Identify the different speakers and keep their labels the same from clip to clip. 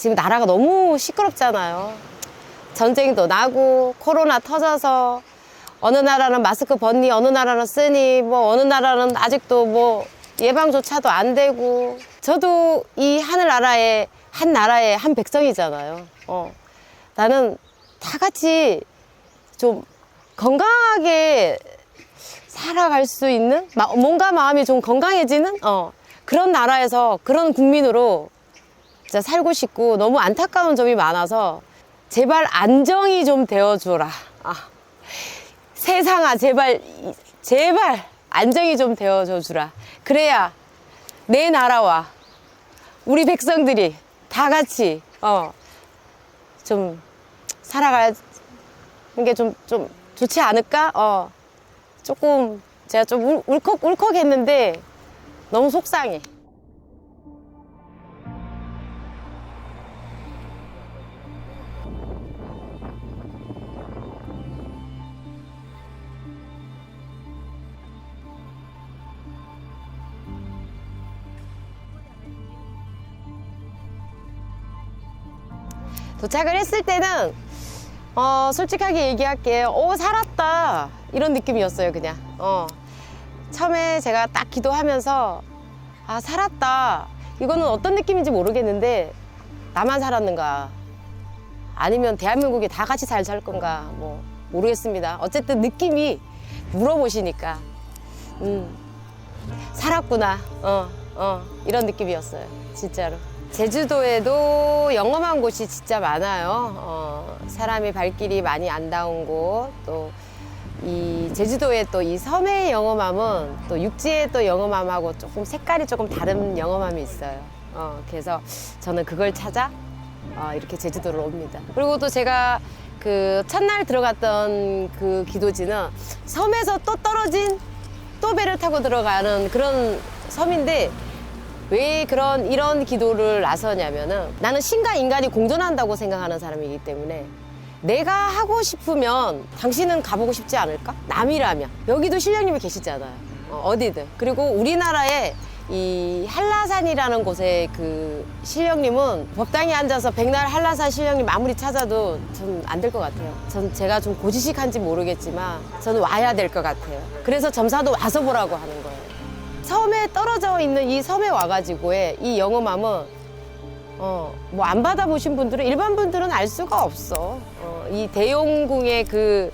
Speaker 1: 지금 나라가 너무 시끄럽잖아요. 전쟁도 나고 코로나 터져서 어느 나라는 마스크 벗니 어느 나라는 쓰니 뭐 어느 나라는 아직도 뭐 예방조차도 안 되고 저도 이 하늘나라의 한 나라의 한 백성이잖아요. 어. 나는 다 같이 좀 건강하게 살아갈 수 있는 마- 몸과 마음이 좀 건강해지는 어, 그런 나라에서 그런 국민으로 진짜 살고 싶고 너무 안타까운 점이 많아서 제발 안정이 좀 되어주라. 아, 세상아 제발 이- 제발 안정이 좀 되어줘 주라. 그래야 내 나라와 우리 백성들이 다 같이 어, 좀 살아가는 게좀좀 좋지 않을까? 어. 조금 제가 좀 울, 울컥 울컥했는데 너무 속상해. 도착을 했을 때는 어, 솔직하게 얘기할게요. 오, 살았다. 이런 느낌이었어요, 그냥. 어. 처음에 제가 딱 기도하면서, 아, 살았다. 이거는 어떤 느낌인지 모르겠는데, 나만 살았는가. 아니면 대한민국이 다 같이 잘 살 건가. 뭐, 모르겠습니다. 어쨌든 느낌이 물어보시니까, 음, 살았구나. 어, 어, 이런 느낌이었어요. 진짜로. 제주도에도 영험한 곳이 진짜 많아요. 어, 사람의 발길이 많이 안 닿은 곳, 또 이 제주도의 또 이 섬의 영험함은 또 육지의 또 영험함하고 조금 색깔이 조금 다른 영험함이 있어요. 어, 그래서 저는 그걸 찾아 어, 이렇게 제주도를 옵니다. 그리고 또 제가 그 첫날 들어갔던 그 기도지는 섬에서 또 떨어진 또 배를 타고 들어가는 그런 섬인데 왜 그런 이런 기도를 나서냐면은 나는 신과 인간이 공존한다고 생각하는 사람이기 때문에 내가 하고 싶으면 당신은 가보고 싶지 않을까? 남이라면 여기도 신령님이 계시잖아요. 어, 어디든 그리고 우리나라에 이 한라산이라는 곳에 그 신령님은 법당에 앉아서 백날 한라산 신령님 아무리 찾아도 전 안 될 것 같아요. 전 제가 좀 고지식한지 모르겠지만 저는 와야 될 것 같아요. 그래서 점사도 와서 보라고 하는 거예요. 섬에 떨어져 있는 이 섬에 와가지고의 이 영험함은 어, 뭐 안 받아보신 분들은 일반 분들은 알 수가 없어. 어, 이 대용궁의 그,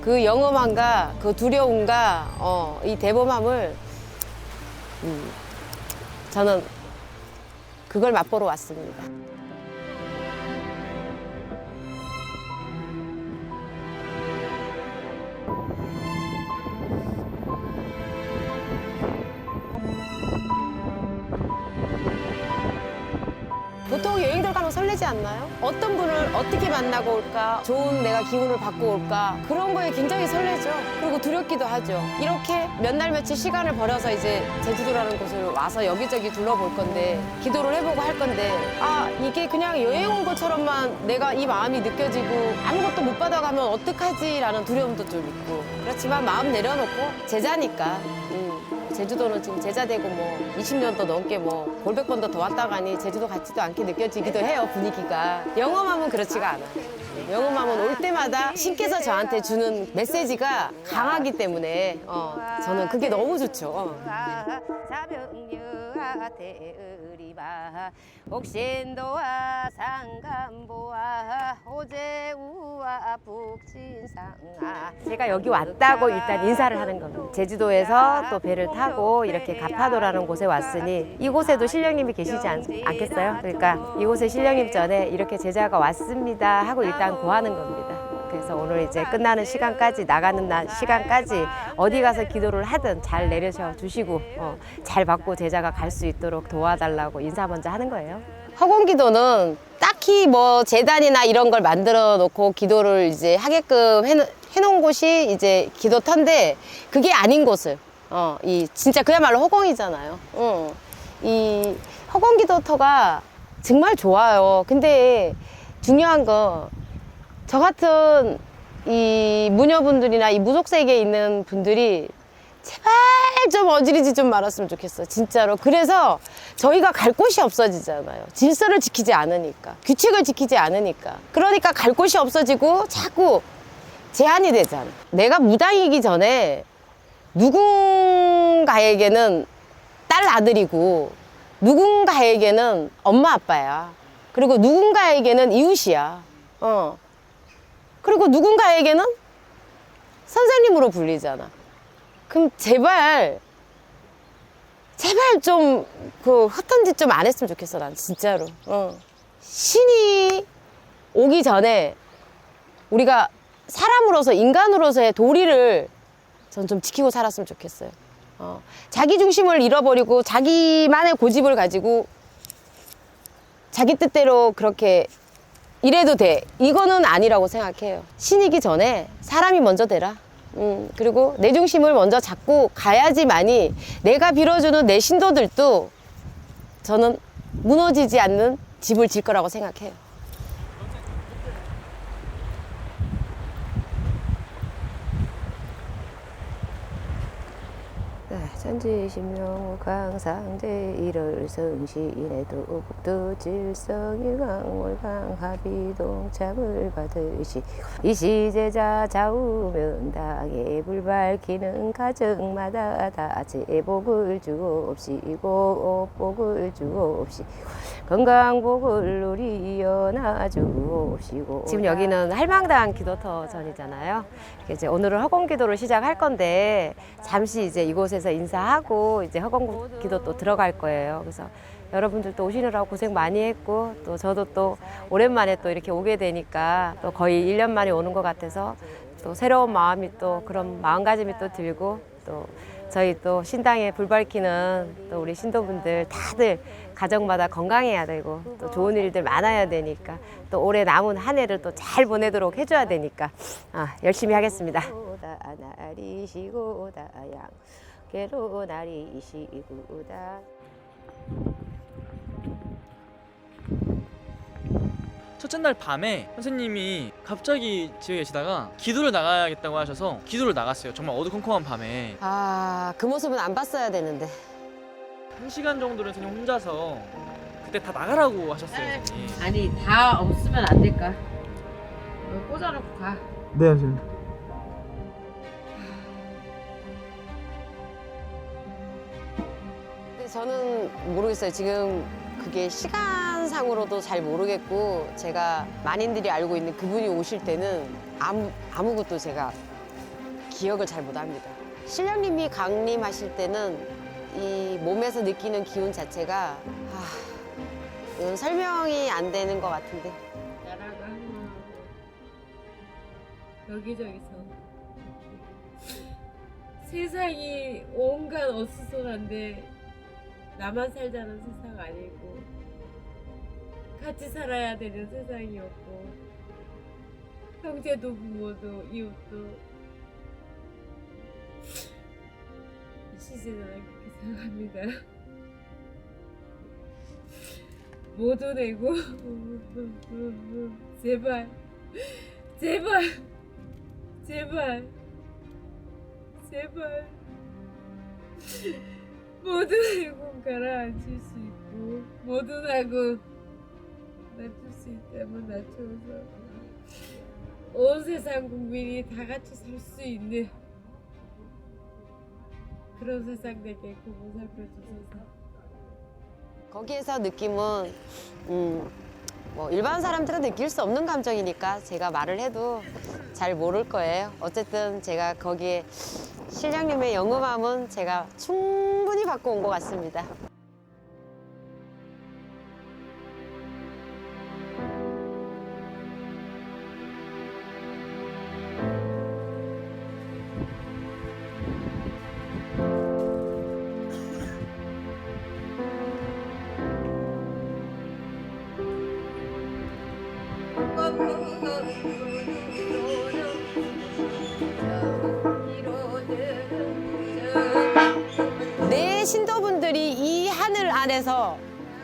Speaker 1: 그 영험함과 그 두려움과 어, 이 대범함을 음, 저는 그걸 맛보러 왔습니다. 보통 여행들 가면 설레지 않나요? 어떤 분을 어떻게 만나고 올까? 좋은 내가 기운을 받고 올까? 그런 거에 굉장히 설레죠. 그리고 두렵기도 하죠. 이렇게 몇 날 며칠 시간을 벌여서 이제 제주도라는 곳을 와서 여기저기 둘러볼 건데 기도를 해보고 할 건데 아 이게 그냥 여행 온 것처럼만 내가 이 마음이 느껴지고 아무것도 못 받아가면 어떡하지라는 두려움도 좀 있고 그렇지만 마음 내려놓고 제자니까 음. 제주도는 지금 제자 되고 뭐 20년도 넘게 뭐 골백 번도 더 왔다 가니 제주도 같지도 않게 느껴지기도 해요 분위기가. 영험함은 그렇지가 않아 영험함은 올 때마다 신께서 저한테 주는 메시지가 강하기 때문에 어, 저는 그게 너무 좋죠. 어.
Speaker 2: 대의리바 옥신도와 상간보와 오제우와 북진상아
Speaker 1: 제가 여기 왔다고 일단 인사를 하는 겁니다. 제주도에서 또 배를 타고 이렇게 가파도라는 곳에 왔으니 이곳에도 신령님이 계시지 않, 않겠어요? 그러니까 이곳에 신령님 전에 이렇게 제자가 왔습니다 하고 일단 고하는 겁니다. 그래서 오늘 이제 끝나는 시간까지 나가는 날 시간까지 어디 가서 기도를 하든 잘 내려셔 주시고 어, 잘 받고 제자가 갈 수 있도록 도와달라고 인사 먼저 하는 거예요. 허공 기도는 딱히 뭐 재단이나 이런 걸 만들어 놓고 기도를 이제 하게끔 해, 해놓은 곳이 이제 기도터인데 그게 아닌 곳을 어, 이 진짜 그야말로 허공이잖아요. 어. 이 허공 기도터가 정말 좋아요. 근데 중요한 거 저 같은 이 무녀분들이나 이 무속 세계에 있는 분들이 제발 좀 어지르지 좀 말았으면 좋겠어 진짜로. 그래서 저희가 갈 곳이 없어지잖아요. 질서를 지키지 않으니까 규칙을 지키지 않으니까. 그러니까 갈 곳이 없어지고 자꾸 제한이 되잖아. 내가 무당이기 전에 누군가에게는 딸 아들이고 누군가에게는 엄마 아빠야. 그리고 누군가에게는 이웃이야. 어 그리고 누군가에게는 선생님으로 불리잖아 그럼 제발 제발 좀 그 헛된 짓 좀 안 했으면 좋겠어 난 진짜로 어. 신이 오기 전에 우리가 사람으로서 인간으로서의 도리를 전 좀 지키고 살았으면 좋겠어요 어. 자기 중심을 잃어버리고 자기만의 고집을 가지고 자기 뜻대로 그렇게 이래도 돼. 이거는 아니라고 생각해요. 신이기 전에 사람이 먼저 되라. 음, 그리고 내 중심을 먼저 잡고 가야지만이 내가 빌어주는 내 신도들도 저는 무너지지 않는 집을 질 거라고 생각해요.
Speaker 2: 네, 천지신명 강상제 일월 성시인에도 북도 질성이 강월 강 합이동 참을 받으시 이 시제자 좌우면 당에 불 밝히는 가정마다 다 제복을 주옵시고 복을 주옵시 건강복을 누리어 나주옵시고 지금 여기는 할망당 기도터 전이잖아요. 이제 오늘은 허공 기도를 시작할 건데 잠시 이제 이곳에서 인사 하고 이제 허공 기도 또 들어갈 거예요. 그래서 여러분들 또 오시느라고 고생 많이 했고 또 저도 또 오랜만에 또 이렇게 오게 되니까 또 거의 1년 만에 오는 것 같아서 또 새로운 마음이 또 그런 마음가짐이 또 들고 또 저희 또 신당에 불 밝히는 또 우리 신도분들 다들 가정마다 건강해야 되고 또 좋은 일들 많아야 되니까 또 올해 남은 한 해를 또 잘 보내도록 해줘야 되니까 아, 열심히 하겠습니다. 나리시고다 양계로 나리시고다.
Speaker 3: 첫째 날 밤에 선생님이 갑자기 집에 계시다가 기도를 나가야겠다고 하셔서 기도를 나갔어요. 정말 어두컴컴한 밤에
Speaker 1: 아, 그 모습은 안 봤어야 되는데.
Speaker 3: 한 시간 정도를 선생님 혼자서 그때 다 나가라고 하셨어요, 선생님.
Speaker 4: 아니 다 없으면 안 될까? 꽂아놓고 가.
Speaker 3: 네, 선생님.
Speaker 1: 모르겠어요. 지금 그게 시간상으로도 잘 모르겠고 제가 많이들이 알고 있는 그분이 오실 때는 아무 아무것도 제가 기억을 잘 못합니다. 신령님이 강림하실 때는 이 몸에서 느끼는 기운 자체가 아, 이건 설명이 안 되는 것 같은데.
Speaker 4: 나라가 하나 여기저기서 세상이 온갖 어수선한데 나만 살자는 세상 아니고 같이 살아야 되는 세상이었고 형제도 부모도 이웃도 이 시즌은 그렇게 생각합니다. 못 오내고 제발 제발 제발 제발 모두내고 가라앉힐 수 있고 모두나고 낮출 수 있다면 낮춰서 온 세상 국민이 다 같이 살 수 있는 그런 세상 되게 고모 살펴주셔서
Speaker 1: 거기에서 느낌은 음, 뭐 일반 사람들은 느낄 수 없는 감정이니까 제가 말을 해도 잘 모를 거예요. 어쨌든 제가 거기에 실장님의 영음함은 제가 충 받고 온 것 같습니다. 안에서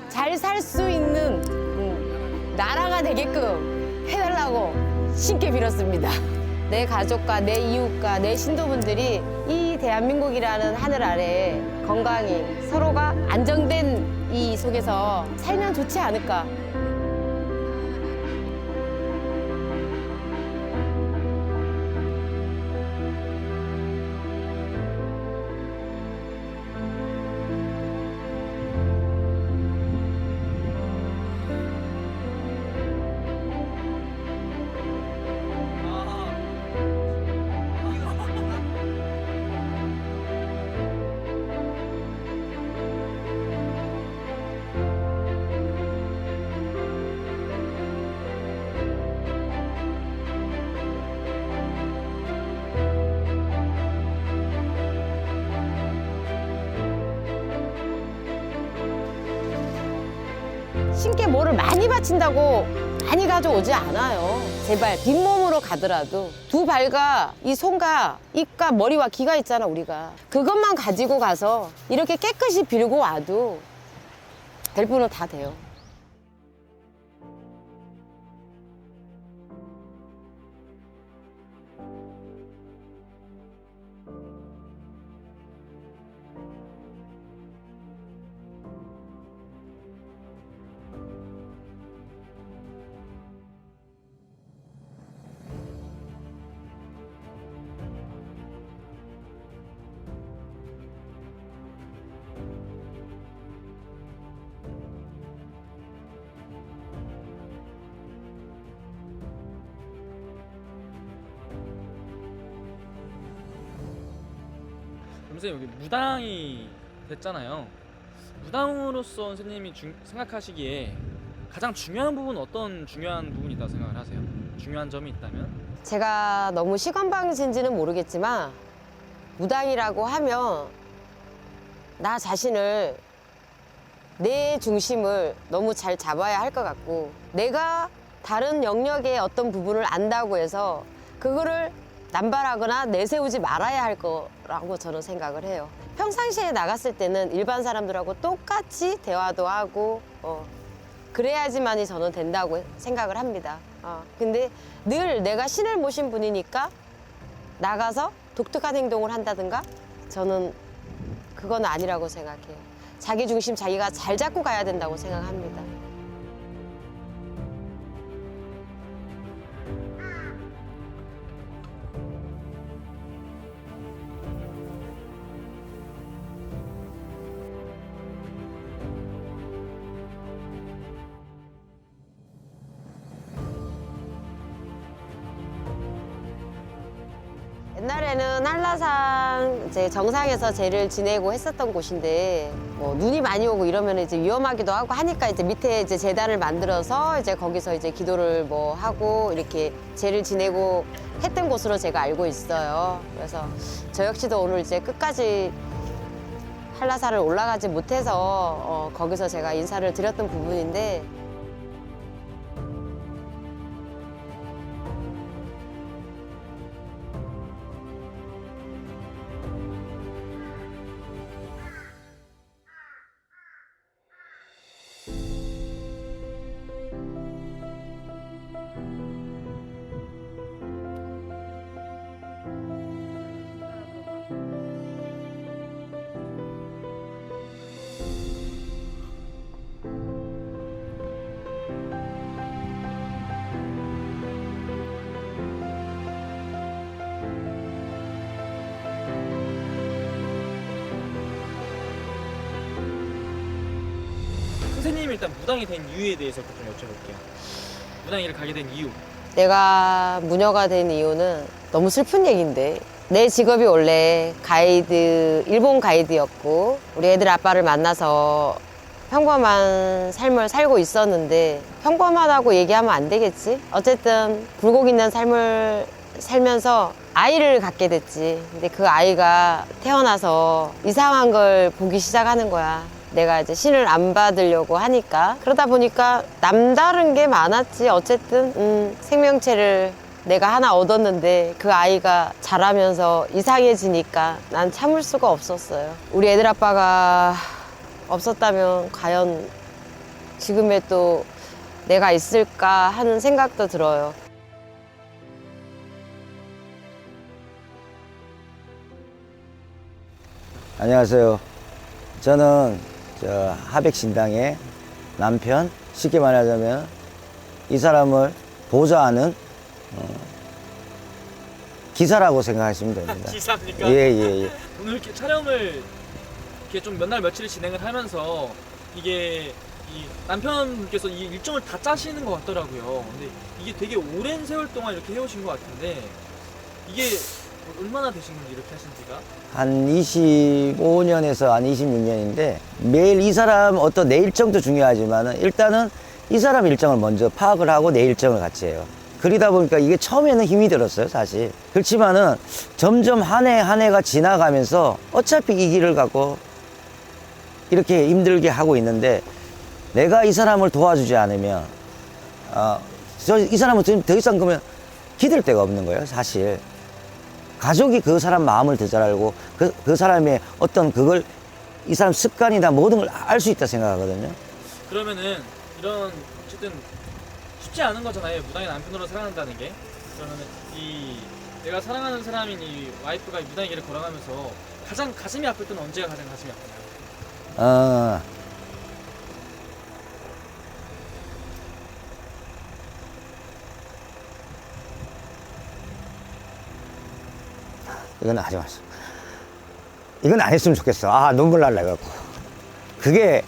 Speaker 1: 잘 살 수 있는 음, 나라가 되게끔 해달라고 신께 빌었습니다. 내 가족과 내 이웃과 내 신도분들이 이 대한민국이라는 하늘 아래 건강히 서로가 안정된 이 속에서 살면 좋지 않을까. 많이 바친다고 많이 가져오지 않아요. 제발 빈몸으로 가더라도 두 발과 이 손과 입과 머리와 귀가 있잖아 우리가 그것만 가지고 가서 이렇게 깨끗이 빌고 와도 될 분은 다 돼요.
Speaker 3: 선생님 여기 무당이 됐잖아요. 무당으로서 선생님이 중- 생각하시기에 가장 중요한 부분 어떤 중요한 부분이 있다고 생각을 하세요? 중요한 점이 있다면?
Speaker 1: 제가 너무 시건방진지는 모르겠지만 무당이라고 하면 나 자신을 내 중심을 너무 잘 잡아야 할 것 같고 내가 다른 영역의 어떤 부분을 안다고 해서 그거를 남발하거나 내세우지 말아야 할 거라고 저는 생각을 해요. 평상시에 나갔을 때는 일반 사람들하고 똑같이 대화도 하고 어, 그래야지만이 저는 된다고 생각을 합니다. 어, 근데 늘 내가 신을 모신 분이니까 나가서 독특한 행동을 한다든가 저는 그건 아니라고 생각해요. 자기 중심 자기가 잘 잡고 가야 된다고 생각합니다. 옛날에는 한라산 이제 정상에서 제를 지내고 했었던 곳인데 뭐 눈이 많이 오고 이러면 이제 위험하기도 하고 하니까 이제 밑에 이제 재단을 만들어서 이제 거기서 이제 기도를 뭐 하고 이렇게 제를 지내고 했던 곳으로 제가 알고 있어요. 그래서 저 역시도 오늘 이제 끝까지 한라산을 올라가지 못해서 어, 거기서 제가 인사를 드렸던 부분인데
Speaker 3: 선생님이 일단 무당이 된 이유에 대해서 좀 여쭤볼게요. 무당 일을 가게 된 이유.
Speaker 1: 내가 무녀가 된 이유는 너무 슬픈 얘기인데 내 직업이 원래 가이드 일본 가이드였고 우리 애들 아빠를 만나서 평범한 삶을 살고 있었는데 평범하다고 얘기하면 안 되겠지 어쨌든 굴곡 있는 삶을 살면서 아이를 갖게 됐지 근데 그 아이가 태어나서 이상한 걸 보기 시작하는 거야 내가 이제 신을 안 받으려고 하니까. 그러다 보니까 남다른 게 많았지. 어쨌든 음, 생명체를 내가 하나 얻었는데 그 아이가 자라면서 이상해지니까 난 참을 수가 없었어요. 우리 애들 아빠가 없었다면 과연 지금의 또 내가 있을까 하는 생각도 들어요.
Speaker 5: 안녕하세요. 저는 저 하백신당의 남편, 쉽게 말하자면 이 사람을 보좌하는 어, 기사라고 생각하시면 됩니다.
Speaker 3: 기사입니까?
Speaker 5: 예, 예, 예.
Speaker 3: 오늘 이렇게 촬영을 이렇게 좀 몇 날 며칠 진행을 하면서 이게 이 남편분께서 이 일정을 다 짜시는 것 같더라고요. 근데 이게 되게 오랜 세월 동안 이렇게 해오신 것 같은데 이게 얼마나 되신 건지 이렇게 하신 지가?
Speaker 5: 한 25년에서 한 26년인데 매일 이 사람 어떤 내 일정도 중요하지만 일단은 이 사람 일정을 먼저 파악을 하고 내 일정을 같이 해요. 그러다 보니까 이게 처음에는 힘이 들었어요, 사실. 그렇지만은 점점 한 해 한 해가 지나가면서 어차피 이 길을 갖고 이렇게 힘들게 하고 있는데 내가 이 사람을 도와주지 않으면 어, 저이 사람은 더 이상 그러면 기댈 데가 없는 거예요, 사실. 가족이 그 사람 마음을 더 잘 알고 그, 그 사람의 어떤 그걸 이 사람 습관이나 모든 걸 알 수 있다 생각하거든요.
Speaker 3: 그러면은 이런 어쨌든 쉽지 않은 거잖아요. 무당의 남편으로 살아간다는 게. 그러면은 이 내가 사랑하는 사람인 이 와이프가 이 무당의 길을 걸어가면서 가장 가슴이 아플 때는 언제가 가장 가슴이 아프나요?
Speaker 5: 어, 이건 하지 마세요. 이건 안 했으면 좋겠어. 아, 눈물 날라 갖고. 그게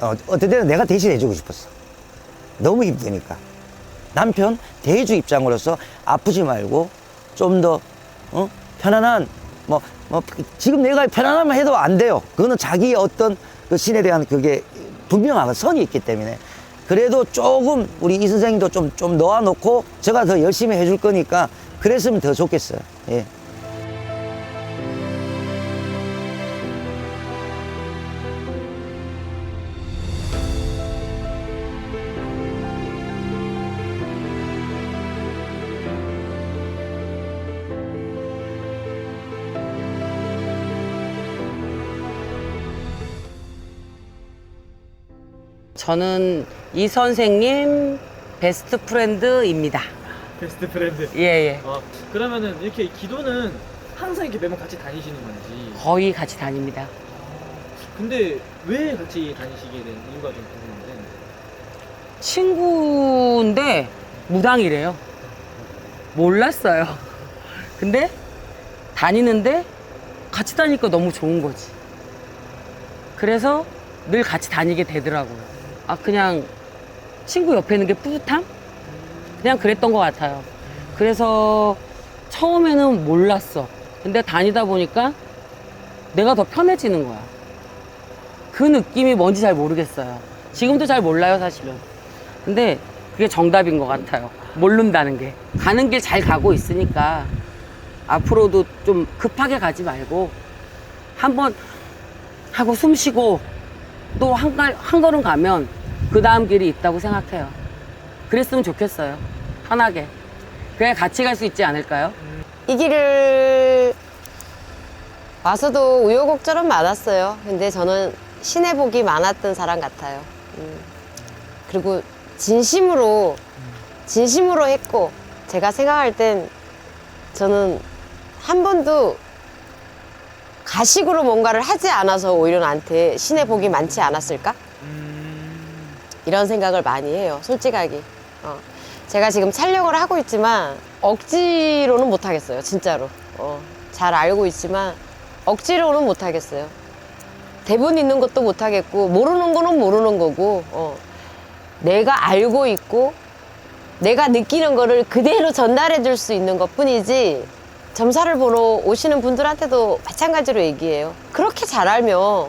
Speaker 5: 어, 어떤 때는 내가 대신 해주고 싶었어. 너무 힘드니까. 남편 대주 입장으로서 아프지 말고 좀더 어? 편안한 뭐, 뭐 지금 내가 편안하면 해도 안 돼요. 그거는 자기의 어떤 그 신에 대한 그게 분명한 선이 있기 때문에 그래도 조금 우리 이 선생님도 좀좀 놓아놓고 제가 더 열심히 해줄 거니까 그랬으면 더 좋겠어요. 예.
Speaker 6: 저는 이 선생님 베스트 프렌드입니다.
Speaker 3: 베스트 프렌드.
Speaker 6: 예, 예.
Speaker 3: 어, 그러면은 이렇게 기도는 항상 이렇게 매번 같이 다니시는 건지.
Speaker 6: 거의 같이 다닙니다.
Speaker 3: 근데 왜 같이 다니시게 된 이유가 좀 궁금한데.
Speaker 6: 친구인데 무당이래요. 몰랐어요. 근데 다니는데 같이 다니니까 너무 좋은 거지. 그래서 늘 같이 다니게 되더라고요. 아, 그냥 친구 옆에 있는 게 뿌듯함? 그냥 그랬던 것 같아요. 그래서 처음에는 몰랐어. 근데 다니다 보니까 내가 더 편해지는 거야. 그 느낌이 뭔지 잘 모르겠어요. 지금도 잘 몰라요, 사실은. 근데 그게 정답인 것 같아요. 모른다는 게. 가는 길 잘 가고 있으니까 앞으로도 좀 급하게 가지 말고 한번 하고 숨 쉬고 또 한 한 걸음 가면 그 다음 길이 있다고 생각해요. 그랬으면 좋겠어요. 편하게. 그래야 같이 갈 수 있지 않을까요?
Speaker 1: 이 길을 와서도 우여곡절은 많았어요. 근데 저는 신의 복이 많았던 사람 같아요. 음. 그리고 진심으로, 진심으로 했고, 제가 생각할 땐 저는 한 번도 가식으로 뭔가를 하지 않아서 오히려 나한테 신의 복이 많지 않았을까?
Speaker 3: 음.
Speaker 1: 이런 생각을 많이 해요. 솔직하게. 어. 제가 지금 촬영을 하고 있지만 억지로는 못 하겠어요. 진짜로. 어. 잘 알고 있지만 억지로는 못 하겠어요. 대본 있는 것도 못 하겠고 모르는 거는 모르는 거고 어. 내가 알고 있고 내가 느끼는 거를 그대로 전달해 줄 수 있는 것 뿐이지 점사를 보러 오시는 분들한테도 마찬가지로 얘기해요. 그렇게 잘 알면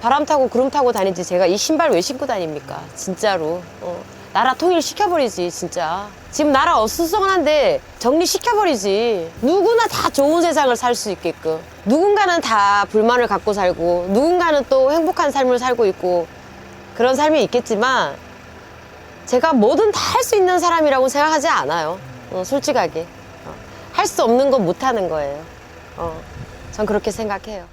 Speaker 1: 바람 타고 구름 타고 다니지 제가 이 신발 왜 신고 다닙니까? 진짜로. 어. 나라 통일 시켜버리지 진짜. 지금 나라 어수선한데 정리시켜버리지. 누구나 다 좋은 세상을 살 수 있게끔. 누군가는 다 불만을 갖고 살고 누군가는 또 행복한 삶을 살고 있고 그런 삶이 있겠지만 제가 뭐든 다 할 수 있는 사람이라고 생각하지 않아요. 어, 솔직하게. 할 수 없는 건 못 하는 거예요. 어, 전 그렇게 생각해요.